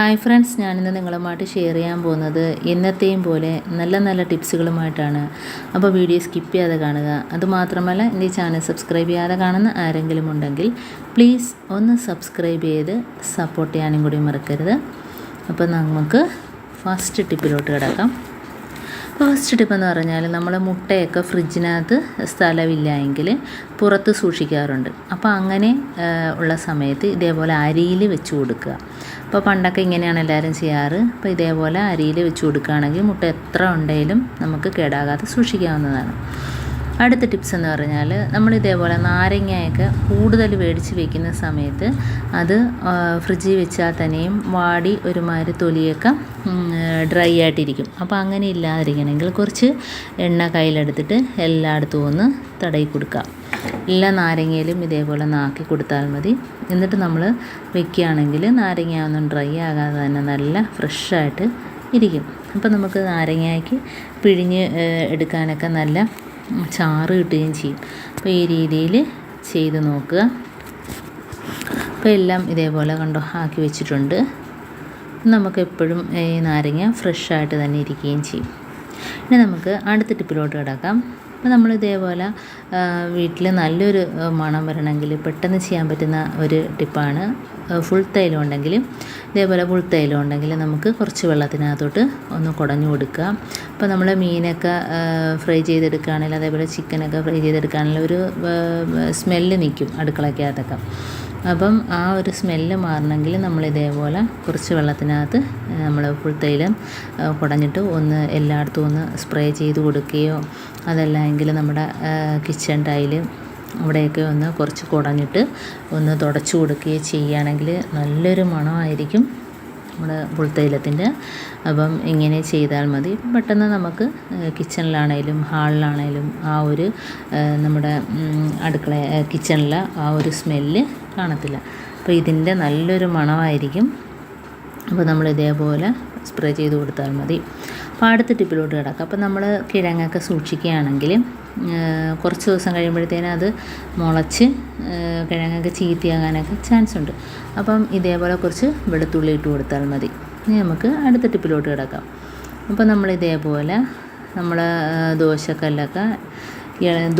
Hi friends ഞാനിന്ന് നിങ്ങളുമായിട്ട് share ചെയ്യാൻ പോകുന്നത് എന്നത്തെയും പോലെ നല്ല നല്ല ടിപ്സുകളുമായിട്ടാണ് അപ്പോൾ വീഡിയോ സ്കിപ്പ് ചെയ്യാതെ കാണുക. അതുമാത്രമല്ല എന്റെ ചാനൽ സബ്സ്ക്രൈബ് ചെയ്യാതെ കാണുന്ന ആരെങ്കിലും ഉണ്ടെങ്കിൽ പ്ലീസ് ഒന്ന് സബ്സ്ക്രൈബ് ചെയ്ത് സപ്പോർട്ട് ചെയ്യാനും കൂടി മറക്കരുത്. അപ്പോൾ നമുക്ക് ഫസ്റ്റ് ടിപ്പിലോട്ട് കിടക്കാം. ഫസ്റ്റ് ടിപ്പ് എന്ന് പറഞ്ഞാൽ നമ്മൾ മുട്ടയൊക്കെ ഫ്രിഡ്ജിനകത്ത് സ്ഥലമില്ല എങ്കിൽ പുറത്ത് സൂക്ഷിക്കാറുണ്ട്. അപ്പോൾ അങ്ങനെ ഉള്ള സമയത്ത് ഇതേപോലെ അരിയിൽ വെച്ച് കൊടുക്കുക. അപ്പോൾ പണ്ടൊക്കെ ഇങ്ങനെയാണ് എല്ലാവരും ചെയ്യാറ്. അപ്പോൾ ഇതേപോലെ അരിയിൽ വെച്ച് കൊടുക്കുകയാണെങ്കിൽ മുട്ട എത്ര ഉണ്ടെങ്കിലും നമുക്ക് കേടാകാതെ സൂക്ഷിക്കാവുന്നതാണ്. അടുത്ത ടിപ്സ് എന്ന് പറഞ്ഞാൽ നമ്മൾ ഇതേപോലെ നാരങ്ങയൊക്കെ കൂടുതൽ മേടിച്ച് വെക്കുന്ന സമയത്ത് അത് ഫ്രിഡ്ജിൽ വെച്ചാൽ തന്നെയും വാടി ഒരുമാതിരി തൊലിയൊക്കെ ഡ്രൈ ആയിട്ടിരിക്കും. അപ്പോൾ അങ്ങനെ ഇല്ലാതിരിക്കണമെങ്കിൽ കുറച്ച് എണ്ണ കയ്യിലെടുത്തിട്ട് എല്ലായിടത്തും ഒന്ന് തടയി കൊടുക്കുക. എല്ലാ നാരങ്ങയിലും ഇതേപോലെ നാക്കി കൊടുത്താൽ മതി. എന്നിട്ട് നമ്മൾ വെക്കുകയാണെങ്കിൽ നാരങ്ങ ഒന്നും ഡ്രൈ ആകാതെ തന്നെ നല്ല ഫ്രഷായിട്ട് ഇരിക്കും. അപ്പോൾ നമുക്ക് നാരങ്ങയ്ക്ക് പിഴിഞ്ഞ് എടുക്കാനൊക്കെ നല്ല ചാറ് കിട്ടുകയും ചെയ്യും. അപ്പോൾ ഈ രീതിയിൽ ചെയ്ത് നോക്കുക. അപ്പോൾ എല്ലാം ഇതേപോലെ കണ്ടോ ആക്കി വെച്ചിട്ടുണ്ട്. നമുക്കെപ്പോഴും ഈ നാരങ്ങ ഫ്രഷായിട്ട് തന്നെ ഇരിക്കുകയും ചെയ്യും. ഇനി നമുക്ക് അടുത്ത ടിപ്പിലോട്ട് കിടക്കാം. അപ്പോൾ നമ്മൾ ഇതേപോലെ വീട്ടിൽ നല്ലൊരു മണം വരണമെങ്കിൽ പെട്ടെന്ന് ചെയ്യാൻ പറ്റുന്ന ഒരു ടിപ്പാണ് ഫുൾ തൈലം ഉണ്ടെങ്കിൽ. ഇതേപോലെ ഫുൾ തൈലം ഉണ്ടെങ്കിൽ നമുക്ക് കുറച്ച് വെള്ളത്തിനകത്തോട്ട് ഒന്ന് കുടഞ്ഞു കൊടുക്കുക. അപ്പോൾ നമ്മൾ മീനൊക്കെ ഫ്രൈ ചെയ്തെടുക്കുകയാണെങ്കിൽ അതേപോലെ ചിക്കനൊക്കെ ഫ്രൈ ചെയ്തെടുക്കുകയാണെങ്കിൽ ഒരു സ്മെല്ല് നിൽക്കും അടുക്കളയ്ക്കകത്തൊക്കെ. അപ്പം ആ ഒരു സ്മെല്ല് മാറണമെങ്കിൽ നമ്മൾ ഇതേപോലെ കുറച്ച് വെള്ളത്തിനകത്ത് നമ്മൾ ഫുൾ തൈലം കുടഞ്ഞിട്ട് ഒന്ന് എല്ലായിടത്തും ഒന്ന് സ്പ്രേ ചെയ്ത് കൊടുക്കുകയോ അതല്ല എങ്കിൽ നമ്മുടെ കിച്ചൺ ടൈൽ അവിടെയൊക്കെ ഒന്ന് കുറച്ച് കുടഞ്ഞിട്ട് ഒന്ന് തുടച്ചു കൊടുക്കുകയോ ചെയ്യുകയാണെങ്കിൽ നല്ലൊരു മണമായിരിക്കും നമ്മുടെ പുൽത്തൈലത്തിന്റെ അപ്പം ഇങ്ങനെ ചെയ്താൽ മതി. പെട്ടെന്ന് നമുക്ക് കിച്ചണിലാണേലും ഹാളിലാണേലും ആ ഒരു നമ്മുടെ അടുക്കള കിച്ചണിലെ ആ ഒരു സ്മെല്ല് കാണത്തില്ല. അപ്പോൾ ഇതിന്റെ നല്ലൊരു മണമായിരിക്കും. അപ്പോൾ നമ്മൾ ഇതേപോലെ സ്പ്രേ ചെയ്ത് കൊടുത്താൽ മതി. അപ്പോൾ അടുത്ത ടിപ്പിലോട്ട് കിടക്കാം. അപ്പോൾ നമ്മൾ കിഴങ്ങൊക്കെ സൂക്ഷിക്കുകയാണെങ്കിൽ കുറച്ച് ദിവസം കഴിയുമ്പോഴത്തേനും അത് മുളച്ച് കിഴങ്ങൊക്കെ ചീത്തയാകാനൊക്കെ ചാൻസ് ഉണ്ട്. അപ്പം ഇതേപോലെ കുറച്ച് വെളുത്തുള്ളി ഇട്ട് കൊടുത്താൽ മതി. ഇനി നമുക്ക് അടുത്ത ടിപ്പിലോട്ട് കിടക്കാം. അപ്പോൾ നമ്മൾ ഇതേപോലെ നമ്മൾ ദോശക്കല്ലൊക്കെ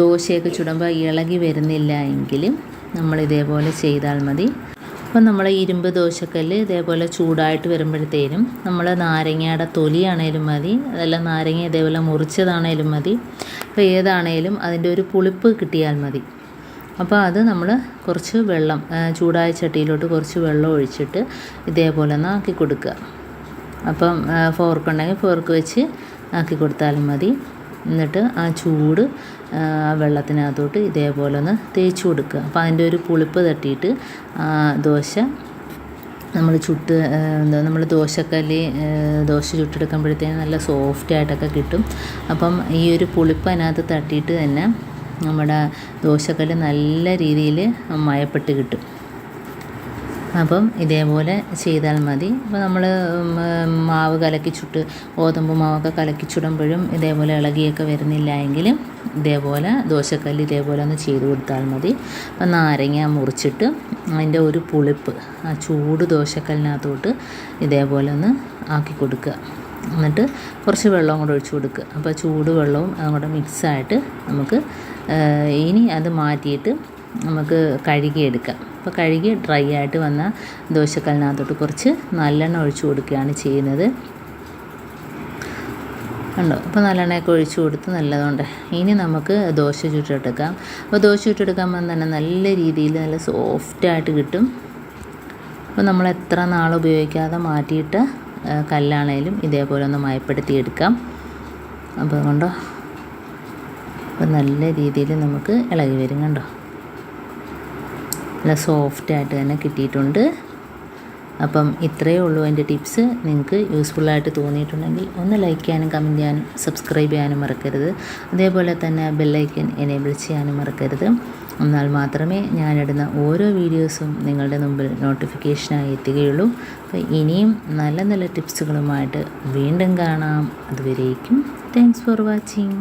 ദോശയൊക്കെ ചുടുമ്പോൾ ഇളകി വരുന്നില്ല എങ്കിൽ നമ്മൾ ഇതേപോലെ ചെയ്താൽ മതി. അപ്പോൾ നമ്മൾ ഇരുമ്പ് ദോശക്കല്ല് ഇതേപോലെ ചൂടായിട്ട് വരുമ്പോഴത്തേനും നമ്മൾ നാരങ്ങയുടെ തൊലിയാണേലും മതി അതല്ല നാരങ്ങ ഇതേപോലെ മുറിച്ചതാണേലും മതി അപ്പോൾ ഏതാണേലും അതിന്റെ ഒരു പുളിപ്പ് കിട്ടിയാൽ മതി. അപ്പോൾ അത് നമ്മൾ കുറച്ച് വെള്ളം ചൂടായ ചട്ടിയിലോട്ട് കുറച്ച് വെള്ളം ഒഴിച്ചിട്ട് ഇതേപോലെ ഒന്ന് ആക്കി കൊടുക്കുക. അപ്പം ഫോർക്ക് ഉണ്ടെങ്കിൽ ഫോർക്ക് വെച്ച് ആക്കി കൊടുത്താലും മതി. എന്നിട്ട് ആ ചൂട് വെള്ളത്തിനകത്തോട്ട് ഇതേപോലെ ഒന്ന് തേച്ച് കൊടുക്കുക. അപ്പോൾ അതിന്റെ ഒരു പുളിപ്പ് തട്ടിയിട്ട് ദോശ നമ്മൾ ചുട്ട് എന്താ നമ്മൾ ദോശക്കല്ലി ദോശ ചുട്ടെടുക്കുമ്പോഴത്തേന് നല്ല സോഫ്റ്റ് ആയിട്ടൊക്കെ കിട്ടും. അപ്പം ഈ ഒരു പുളിപ്പ് അതിനകത്ത് തട്ടിയിട്ട് തന്നെ നമ്മുടെ ദോശക്കല്ല് നല്ല രീതിയിൽ മയപ്പെട്ട് കിട്ടും. അപ്പം ഇതേപോലെ ചെയ്താൽ മതി. അപ്പോൾ നമ്മൾ മാവ് കലക്കി ചുട്ട് ഗോതമ്പ് മാവൊക്കെ കലക്കി ചുടുമ്പോഴും ഇതേപോലെ ഇളകിയൊക്കെ വരുന്നില്ല എങ്കിലും ഇതേപോലെ ദോശക്കല്ല് ഇതേപോലെ ഒന്ന് ചെയ്ത് കൊടുത്താൽ മതി. അപ്പം നാരങ്ങ മുറിച്ചിട്ട് അതിന്റെ ഒരു പുളിപ്പ് ആ ചൂട് ദോശക്കല്ലിനകത്തോട്ട് ഇതേപോലെ ഒന്ന് ആക്കി കൊടുക്കുക. എന്നിട്ട് കുറച്ച് വെള്ളം കൂടെ ഒഴിച്ച് കൊടുക്കുക. അപ്പോൾ ചൂട് വെള്ളവും അതും കൂടെ മിക്സായിട്ട് നമുക്ക് ഇനി അത് മാറ്റിയിട്ട് നമുക്ക് കഴുകിയെടുക്കാം. അപ്പോൾ കഴുകി ഡ്രൈ ആയിട്ട് വന്ന ദോശക്കല്ലിനകത്തോട്ട് കുറച്ച് നല്ലെണ്ണ ഒഴിച്ചു കൊടുക്കുകയാണ് ചെയ്യുന്നത്. ഉണ്ടോ? അപ്പോൾ നല്ലെണ്ണയൊക്കെ ഒഴിച്ചു കൊടുത്ത് നല്ലതുണ്ട്. ഇനി നമുക്ക് ദോശ ചുട്ടെടുക്കാം. അപ്പോൾ ദോശ ചുട്ടെടുക്കുമ്പോൾ തന്നെ നല്ല രീതിയിൽ നല്ല സോഫ്റ്റായിട്ട് കിട്ടും. അപ്പോൾ നമ്മൾ എത്ര നാൾ ഉപയോഗിക്കാതെ മാറ്റിയിട്ട് കല്ലാണേലും ഇതേപോലെ ഒന്ന് മയപ്പെടുത്തി എടുക്കാം അപ്പോൾ കണ്ടോ? അപ്പോൾ നല്ല രീതിയിൽ നമുക്ക് ഇളകി വരും കണ്ടോ? നല്ല സോഫ്റ്റായിട്ട് തന്നെ കിട്ടിയിട്ടുണ്ട്. അപ്പം ഇത്രയേ ഉള്ളൂ എന്റെ ടിപ്സ് നിങ്ങൾക്ക് യൂസ്ഫുള്ളായിട്ട് തോന്നിയിട്ടുണ്ടെങ്കിൽ ഒന്ന് ലൈക്ക് ചെയ്യാനും കമന്റ് ചെയ്യാനും സബ്സ്ക്രൈബ് ചെയ്യാനും മറക്കരുത്. അതേപോലെ തന്നെ ബെല്ലൈക്കൻ എനേബിൾ ചെയ്യാനും മറക്കരുത്. എന്നാൽ മാത്രമേ ഞാനിടുന്ന ഓരോ വീഡിയോസും നിങ്ങളുടെ മുമ്പിൽ നോട്ടിഫിക്കേഷനായി എത്തുകയുള്ളൂ. അപ്പോൾ ഇനിയും നല്ല നല്ല ടിപ്സുകളുമായിട്ട് വീണ്ടും കാണാം. അതുവരേക്കും താങ്ക്സ് ഫോർ വാച്ചിങ്